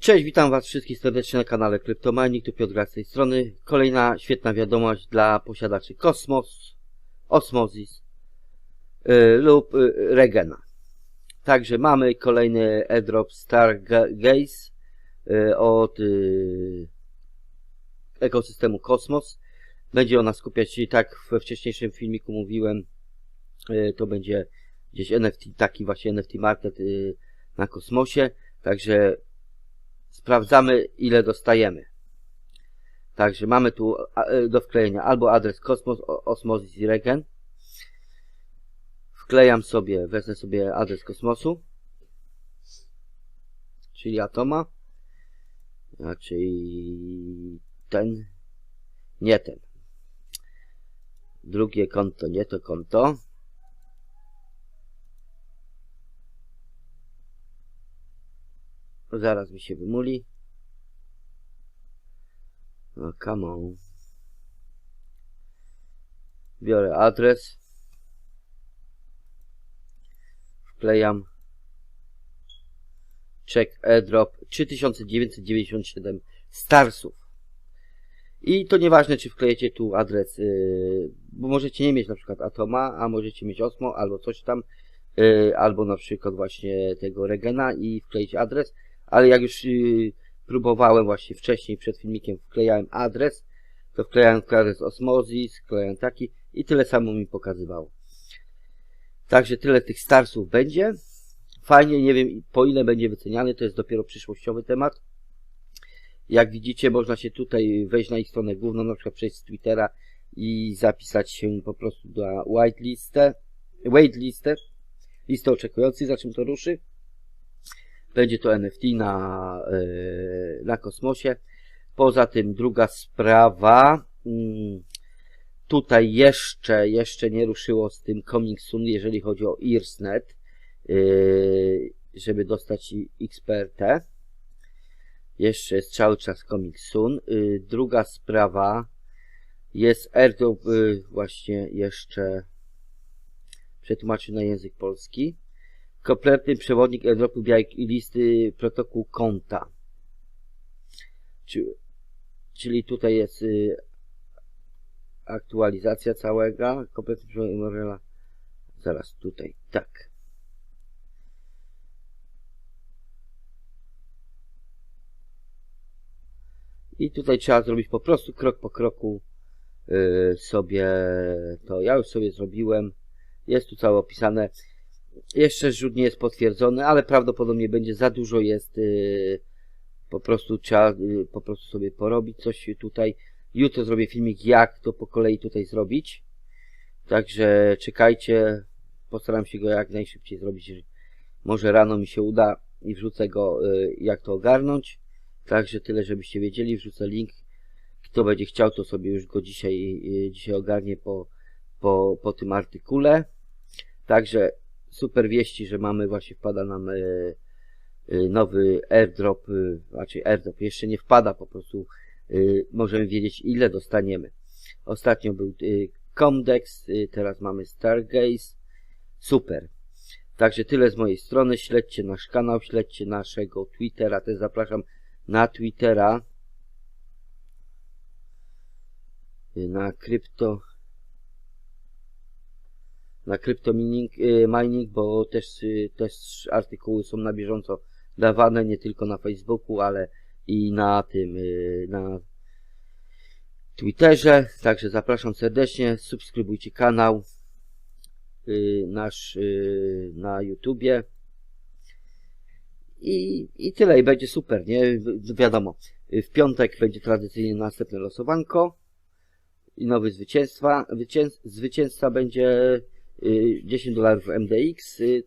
Cześć, witam was wszystkich serdecznie na kanale Kryptomanik, tu Piotr z tej strony. Kolejna świetna wiadomość dla posiadaczy Kosmos, Osmosis y, lub y, Regena. Także mamy kolejny airdrop Stargaze y, od y, ekosystemu Kosmos. Będzie ona skupiać się, tak we wcześniejszym filmiku mówiłem, y, to będzie gdzieś NFT, taki właśnie NFT market y, na kosmosie. Także sprawdzamy ile dostajemy. Także mamy tu e, do wklejenia albo adres Kosmos, Osmosis Regen. Wklejam sobie, wezmę sobie adres kosmosu, czyli Atoma, czyli ten, nie ten. Drugie konto, nie to konto. Zaraz mi się wymuli. No, come on. Biorę adres. Wklejam. Check airdrop 3997 starsów. I to nieważne, czy wklejecie tu adres, yy, bo możecie nie mieć na przykład Atoma, a możecie mieć Osmo albo coś tam, yy, albo na przykład właśnie tego Regena i wkleić adres ale jak już yy, próbowałem właśnie wcześniej przed filmikiem wklejałem adres, to wklejałem adres Osmosis, wklejałem taki i tyle samo mi pokazywało. Także tyle tych starsów będzie. Fajnie, nie wiem po ile będzie wyceniany, to jest dopiero przyszłościowy temat. Jak widzicie, można się tutaj wejść na ich stronę główną, na przykład przejść z Twittera i zapisać się po prostu na whitelistę, waitlistę, listę oczekujących, za czym to ruszy. Będzie to NFT na, yy, na kosmosie. Poza tym druga sprawa. mm, Tutaj jeszcze, jeszcze nie ruszyło z tym Coming Soon, jeżeli chodzi o EarsNet, yy, żeby dostać XPRT. Jeszcze jest cały czas Coming Soon. Yy, Druga sprawa jest airdrop właśnie jeszcze przetłumaczył na język polski kompletny przewodnik airdropu białej i listy protokół konta. Czy- Czyli tutaj jest y, aktualizacja całego, kompletny przewodnik URL. Zaraz tutaj, tak. I tutaj trzeba zrobić po prostu krok po kroku y, sobie to. Ja już sobie zrobiłem. Jest tu całe opisane. Jeszcze rzut nie jest potwierdzony, ale prawdopodobnie będzie za dużo jest. Yy, po prostu trzeba yy, po prostu sobie porobić coś tutaj. Jutro zrobię filmik, jak to po kolei tutaj zrobić. Także czekajcie. Postaram się go jak najszybciej zrobić. Może rano mi się uda i wrzucę go, yy, jak to ogarnąć. Także tyle, żebyście wiedzieli. Wrzucę link. Kto będzie chciał, to sobie już go dzisiaj, dzisiaj ogarnie po, po, po tym artykule. Także super wieści, że mamy właśnie wpada nam e, nowy airdrop, e, znaczy airdrop jeszcze nie wpada, po prostu możemy wiedzieć ile dostaniemy. Ostatnio był Comdex, teraz mamy Stargaze, super. Także tyle z mojej strony, śledźcie nasz kanał, śledźcie naszego Twittera, też zapraszam na Twittera, na krypto na kryptomining, y, mining, bo też, y, też artykuły są na bieżąco dawane nie tylko na Facebooku, ale i na tym, y, na Twitterze. Także zapraszam serdecznie, subskrybujcie kanał nasz na YouTubie. I, I tyle, i będzie super, nie? Wi- Wiadomo, w piątek będzie tradycyjnie następne losowanko i nowy zwycięstwa. Wycię, zwycięzca będzie 10 dolarów MDX y,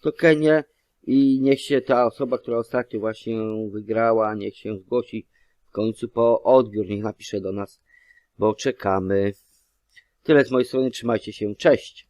tokenie i niech się ta osoba, która ostatnio właśnie wygrała, niech się zgłosi w końcu po odbiór, niech napisze do nas, bo czekamy. Tyle z mojej strony, trzymajcie się, cześć!